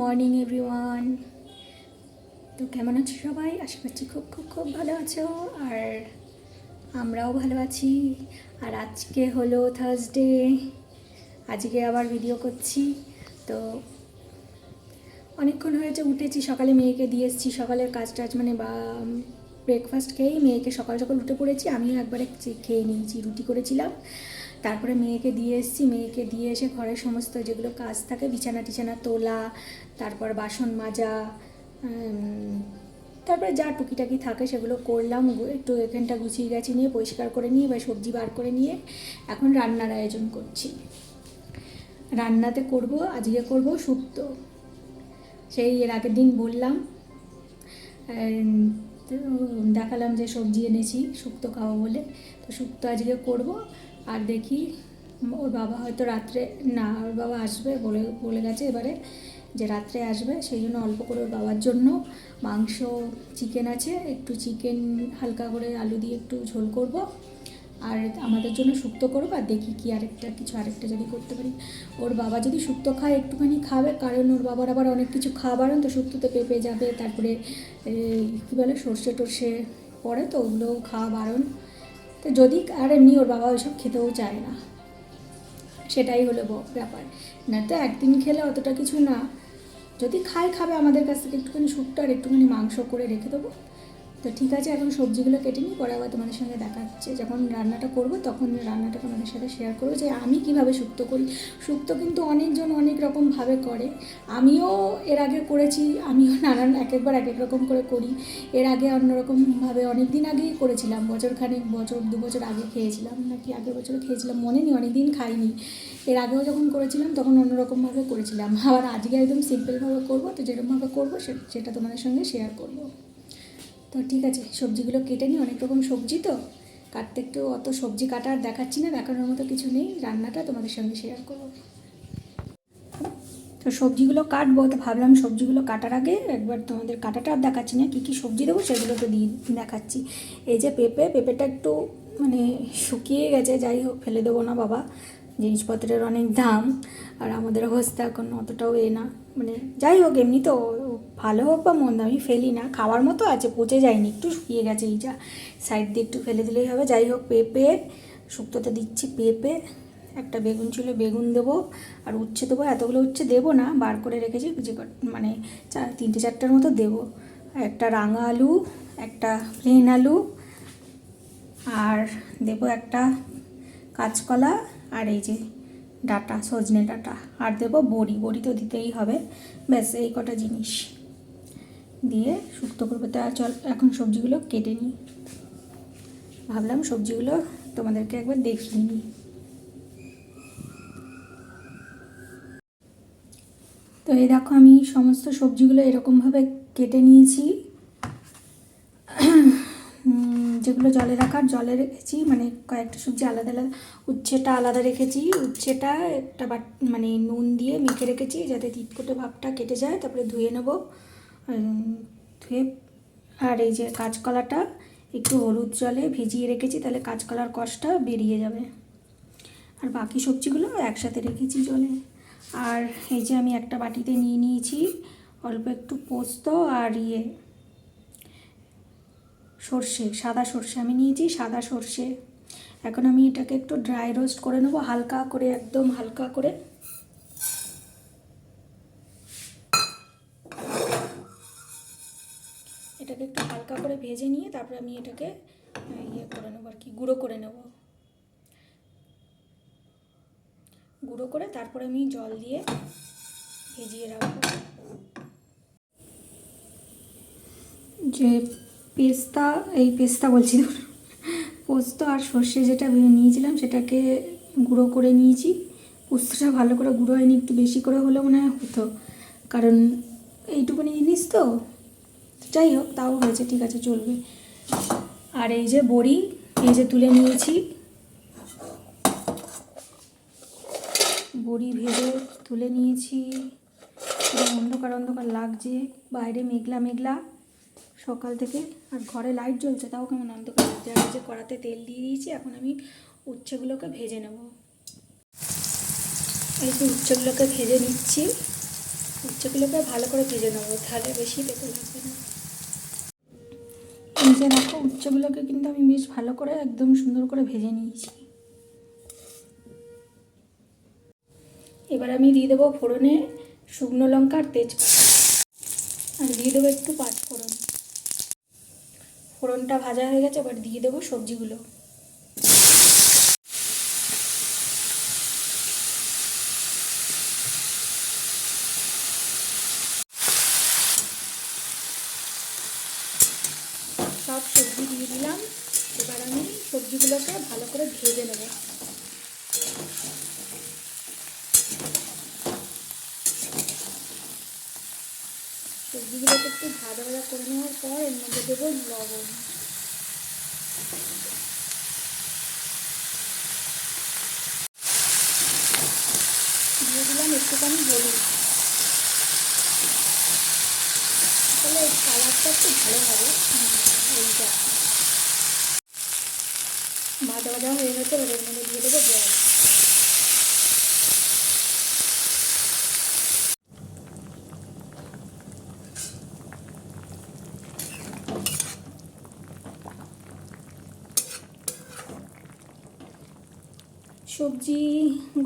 Morning, everyone. তো কেমন আছো সবাই? আশা করছি খুব খুব খুব ভালো আছো। আর আমরাও ভালো আছি। আর আজকে হলো থার্সডে আজকে আবার ভিডিও করছি। তো অনেকক্ষণ হয়েছে, উঠেছি, সকালে মেয়েকে দিয়ে এসেছি। সকালের কাজ টাজ মানে বা ব্রেকফাস্ট খেয়েই মেয়েকে সকাল সকাল উঠে পড়েছি। আমিও একবারে খেয়ে নিয়েছি, রুটি করেছিলাম। তারপরে মেয়েকে দিয়ে এসেছি, মেয়েকে দিয়ে এসে ঘরের সমস্ত যেগুলো কাজ থাকে, বিছানা টিছানা, তোলা, তারপর বাসন মাজা তারপরে যা টুকিটাকি থাকে সেগুলো করলাম একটু এখানটা গুছিয়ে গেছি নিয়ে, পরিষ্কার করে নিয়ে বা সবজি বার করে নিয়ে এখন রান্নার আয়োজন করছি। রান্নাতে করব, আজকে করব শুক্তো। সেই এর আগের দিন বললাম দেখালাম যে সবজি এনেছি, শুক্তো খাব বলে। তো শুক্তো আজকে করব। আর দেখি, ওর বাবা হয়তো রাত্রে, না, ওর বাবা আসবে বলে বলে গেছে এবারে যে রাত্রে আসবে, সেই জন্য অল্প করে ওর বাবার জন্য মাংস চিকেন আছে, একটু চিকেন হালকা করে আলু দিয়ে একটু ঝোল করব। আর আমাদের জন্য শুক্তো করব আর দেখি কি আরেকটা, কিছু আরেকটা যদি করতে পারি। ওর বাবা যদি শুক্তো খায়, একটুখানি খাবে, কারণ ওর বাবার আবার অনেক কিছু খাওয়া বারণ তো শুক্তোতে পেঁপে যাবে। তারপরে কী বলে সর্ষে টর্ষে পড়ে তো ওগুলোও খাওয়া বারণ। তো যদি আর এমনি ওর বাবা ওইসব খেতেও চায় না, সেটাই হলো ব্যাপার। না তো একদিন খেলে অতটা কিছু না। যদি খায়, খাবে আমাদের কাছ থেকে, একটুখানি শুক্তো আর একটুখানি মাংস করে রেখে দেবো। তো ঠিক আছে, এখন সবজিগুলো কেটে নিই, পরে আবার তোমাদের সঙ্গে দেখা হচ্ছে। যখন রান্নাটা করব, তখন রান্নাটা তোমাদের সাথে শেয়ার করব যে আমি কীভাবে শুক্তো করি। শুক্তো কিন্তু অনেকজন অনেক রকমভাবে করে। আমিও এর আগে করেছি, আমিও নানান এক একবার এক এক রকম করে করি। এর আগে অন্যরকমভাবে অনেক দিন আগেই করেছিলাম, বছর খানেক, বছর, দু বছর আগে খেয়েছিলাম, নাকি আগের বছর খেয়েছিলাম, মনে নেই অনেক দিন খাইনি। এর আগেও যখন করেছিলাম, তখন অন্যরকমভাবে করেছিলাম। আবার আজকে একদম সিম্পলভাবে করব, তো যেরকমভাবে করব সেটা তোমাদের সঙ্গে শেয়ার করব। তো ঠিক আছে, সবজিগুলো কেটে নিই, অনেক রকম সবজি তো। কাটতে একটু অত সবজি কাটা আর দেখাচ্ছি না, দেখানোর মতো কিছু নেই, রান্নাটা তোমাদের সঙ্গে শেয়ার করব। তো সবজিগুলো কাটবো, তো ভাবলাম সবজিগুলো কাটার আগে একবার তোমাদের কাটাটা আর দেখাচ্ছি না, কী কী সবজি দেবো সেগুলোকে দিয়ে দেখাচ্ছি। এই যে পেঁপে, পেঁপেটা একটু মানে শুকিয়ে গেছে, যাই হোক, ফেলে দেবো না বাবা। জিনিসপত্রের অনেক দাম, আর আমাদের অবস্থা এখন অতটাও এ না। মানে যাই হোক, এমনি তো ভালো হোক বা মন্দ, আমি ফেলি না। খাওয়ার মতো আছে, পচে যায়নি, একটু শুকিয়ে গেছে এই যা সাইড দিয়ে একটু ফেলে দিলেই হবে। যাই হোক, পেঁপে, শুক্তোতে দিচ্ছি পেঁপে। একটা বেগুন ছিল, বেগুন দেবো। আর উচ্ছে দেবো, এতগুলো উচ্ছে দেবো না, বার করে রেখেছি, যে মানে চার তিনটে চারটার মতো দেবো। একটা রাঙা আলু, একটা প্লেন আলু, আর দেবো একটা কাঁচকলা, আর এই যে ডাটা, সজনে ডাটা। আর দেবো বড়ি বড়ি তো দিতেই হবে। ব্যাস, এই কটা জিনিস। দিয়ে শুক্তো করব। তা চল, এখন সবজিগুলো কেটে নিই। ভাবলাম সবজিগুলো তোমাদেরকে একবার দেখিয়ে নিই। তো এই দেখো, আমি সমস্ত সবজিগুলো এরকমভাবে কেটে নিয়েছি। যেগুলো জলে রাখার, জলে রেখেছি মানে কয়েকটা সবজি আলাদা আলাদা, উচ্ছেটা আলাদা রেখেছি, উচ্ছেটা একটা বাট মানে নুন দিয়ে মেখে রেখেছি যাতে তিতকুটে ভাবটা কেটে যায়, তারপরে ধুয়ে নেব। ধুয়ে, আর এই যে কাঁচকলাটা একটু হলুদ জলে ভিজিয়ে রেখেছি, তাহলে কাঁচকলার কষটা বেরিয়ে যাবে। আর বাকি সবজিগুলো একসাথে রেখেছি জলে। আর এই যে আমি একটা বাটিতে নিয়ে নিয়েছি, অল্প একটু পোস্ত আর ইয়ে। সর্ষে, সাদা সর্ষে। আমি নিয়েছি সাদা সর্ষে। এখন আমি এটাকে একটু ড্রাই রোস্ট করে নেব, হালকা করে, একদম হালকা করে। এটাকে একটু হালকা করে ভেজে নিয়ে তারপরে আমি এটাকে ইয়ে করে নেব আর কি, গুঁড়ো করে নেব। গুঁড়ো করে তারপরে আমি জল দিয়ে ভিজিয়ে রাখব। যে পেস্তা, এই পেস্তা বলছি পোস্ত আর সর্ষে যেটা নিয়েছিলাম, সেটাকে গুঁড়ো করে নিয়েছি। পোস্তটা ভালো করে গুঁড়ো হয়নি, একটু বেশি করে হলে মনে হয় হতো। কারণ এইটুকুনি জিনিস তো। যাই হোক, তাও হয়েছে, ঠিক আছে, চলবে। আর এই যে বড়ি, এই যে তুলে নিয়েছি। বড়ি ভেজে তুলে নিয়েছি। অন্ধকার অন্ধকার লাগছে। বাইরে মেঘলা মেঘলা। সকাল থেকে আর ঘরে লাইট জ্বলছে, তাও কেমন অন্ধকার। লাগছে আর যে কড়াতে তেল দিয়ে দিয়েছি, এখন আমি উচ্ছেগুলোকে ভেজে নেব। এই যে উচ্ছেগুলোকে ভেজে নিচ্ছি, উচ্ছেগুলোকে ভালো করে ভেজে নেব, তাহলে বেশি তেতো লাগবে না। এই যে দেখো উচ্চগুলোকে কিন্তু আমি বেশ ভালো করে একদম সুন্দর করে ভেজে নিয়েছি। এবার আমি দিয়ে দেবো ফোড়নে শুকনো লঙ্কা আর তেজপাতা। আর দিয়ে দেবো একটু পাঁচ ফোড়ন ফোড়নটা ভাজা হয়ে গেছে এবার দিয়ে দেবো সবজিগুলো সব সবজি দিয়ে দিলাম এবার আমি সবজিগুলোকে ভালো করে ভেজে নেব সবজিগুলোকে একটু ভাজা ভাজা করে নেওয়ার পর এর মধ্যে দেবো লবণ। দিয়ে দিলাম একটুখানি হলুদ। তাহলে কালারটা একটু ভালো হবে। এইটা ভাজা ভাজা হয়ে গেছে এর মধ্যে দিয়ে দেবো জল। সবজি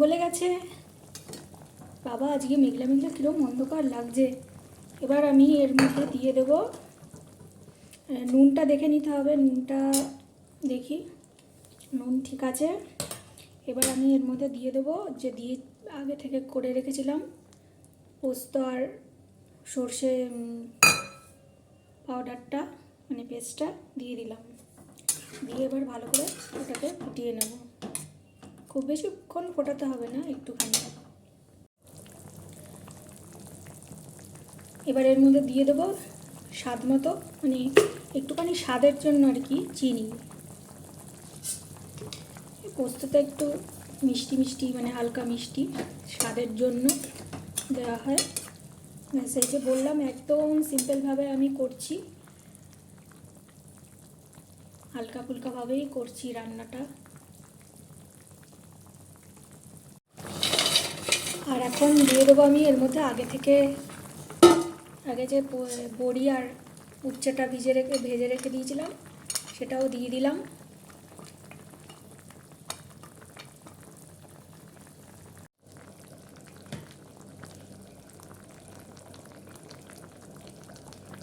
গলে গেছে। বাবা, আজকে মেঘলা মেঘলা কীরকম অন্ধকার লাগছে। এবার আমি এর মধ্যে দিয়ে দেব। নুনটা দেখে নিতে হবে, নুনটা দেখি। নুন ঠিক আছে। এবার আমি এর মধ্যে দিয়ে দেবো, যে দিয়ে আগে থেকে করে রেখেছিলাম। পোস্ত আর সর্ষে পাউডারটা মানে পেস্টটা দিয়ে দিলাম। দিয়ে এবার ভালো করে ওটাকে ফুটিয়ে নেব। খুব বেশিক্ষণ ফোটাতে হবে না, একটুখানি। এবার এর মধ্যে দিয়ে দেবো স্বাদ মতো মানে একটুখানি স্বাদের জন্য আর কি চিনি। পোস্তটা একটু মিষ্টি মিষ্টি মানে হালকা মিষ্টি, স্বাদের জন্য দেওয়া হয়। এই যে বললাম, একদম সিম্পলভাবে আমি করছি। হালকা ফুলকাভাবেই করছি রান্নাটা। আর এখন দিয়ে দেবো আমি, এর মধ্যে আগে থেকে আগে যে বড়ি আর উচ্ছেটা ভিজে রেখে, ভেজে রেখে দিয়েছিলাম, সেটাও দিয়ে দিলাম।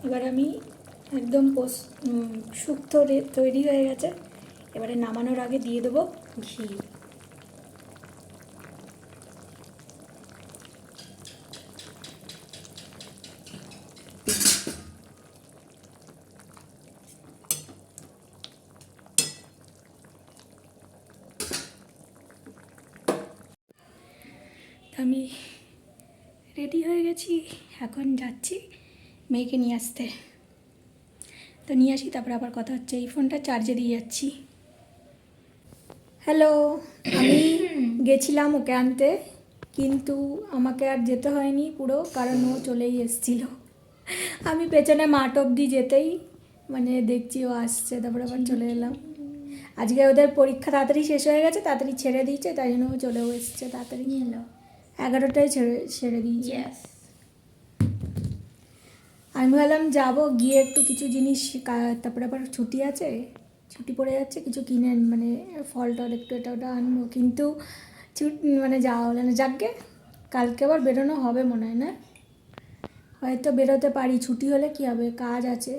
এবার আমি একদম পোস শুক্তো তৈরি হয়ে গেছে। এবারে নামানোর আগে দিয়ে দেবো ঘি তা আমি রেডি হয়ে গেছি এখন যাচ্ছি মেয়েকে নিয়ে আসতে। তো নিয়ে আসি তারপর আবার কথা হচ্ছে। এই ফোনটা চার্জে দিয়ে যাচ্ছি। হ্যালো আমি গেছিলাম ওকে আনতে কিন্তু আমাকে আর যেতে হয়নি পুরো কারণ ও চলেই এসেছিল। আমি পেছনে মাঠ অবধি যেতেই মানে দেখছি ও আসছে তারপরে আবার চলে এলাম। আজকে ওদের পরীক্ষা তাড়াতাড়ি শেষ হয়ে গেছে তাড়াতাড়ি ছেড়ে দিয়েছে তাই জন্য ও চলেও এসছে তাড়াতাড়ি। নিয়ে এলো এগারোটায় ছেড়ে ছেড়ে দিয়েছে। আমি ভাবলাম যাব গিয়ে একটু কিছু জিনিস তারপরে আবার ছুটি আছে ছুটি পড়ে যাচ্ছে কিছু কিনে মানে ফল টল একটু এটা ওটা আনব। কিন্তু ছুট মানে যাওয়া হলো না। যাকে কালকে আবার বেরোনো হবে মনে হয় না? হয়তো বেরোতে পারি ছুটি হলে কি হবে? কাজ আছে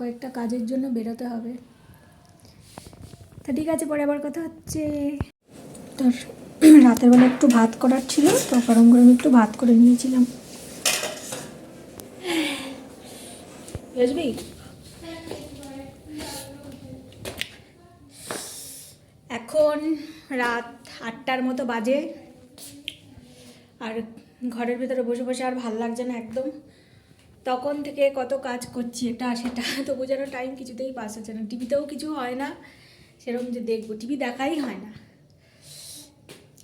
কয়েকটা কাজের জন্য বেরোতে হবে। তা ঠিক আছে পরে আবার কথা হচ্ছে। তোর রাতের বেলা একটু ভাত করার ছিল তো গরম গরম একটু ভাত করে নিয়েছিলাম। বুঝবি এখন রাত আটটার মতো বাজে আর ঘরের ভিতরে বসে বসে আর ভালো লাগছে না একদম। তখন থেকে কত কাজ করছি এটা সেটা তো যেন টাইম কিছুতেই পাস হচ্ছে না। টিভিতেও কিছু হয় না সেরকম যে দেখব। টিভি দেখাই হয় না।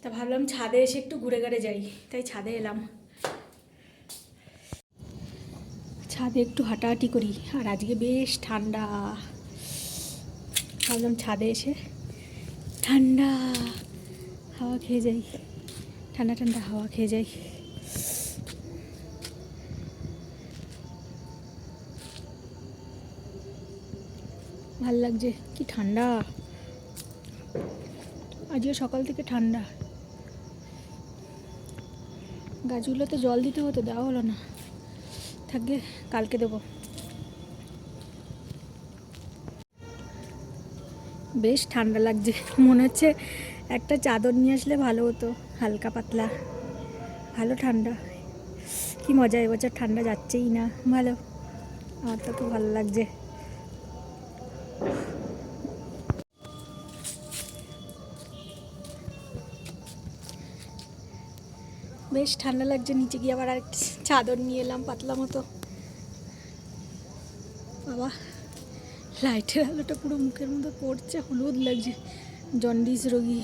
তা ভাবলাম ছাদে এসে একটু ঘুরে ঘাড়ে যাই। তাই ছাদে এলাম। ছাদে একটু হাঁটাহাঁটি করি। আর আজকে বেশ ঠান্ডা। ভাবলাম ছাদে এসে ঠান্ডা হাওয়া খেয়ে যাই। ঠান্ডা ঠান্ডা হাওয়া খেয়ে যাই। ভালো লাগছে। কি ঠান্ডা। আজকে সকাল থেকে ঠান্ডা। গাছগুলোতে জল দিতে হতো, দেওয়া হলো না। থাকবে, কালকে দেবো। বেশ ঠান্ডা লাগছে। মনে হচ্ছে একটা চাদর নিয়ে আসলে ভালো হতো, হালকা পাতলা। ভালো ঠান্ডা। কি মজা এবছর ঠান্ডা যাচ্ছেই না। ভালো। আমার তো খুব ভালো লাগছে। বেশ ঠান্ডা লাগছে, নিচে গিয়ে আবার আর চাদর নিয়ে এলাম পাতলা মতো। বাবা লাইটের আলোটা পুরো মুখের মধ্যে পড়ছে, হলুদ লাগছে জন্ডিস রোগী।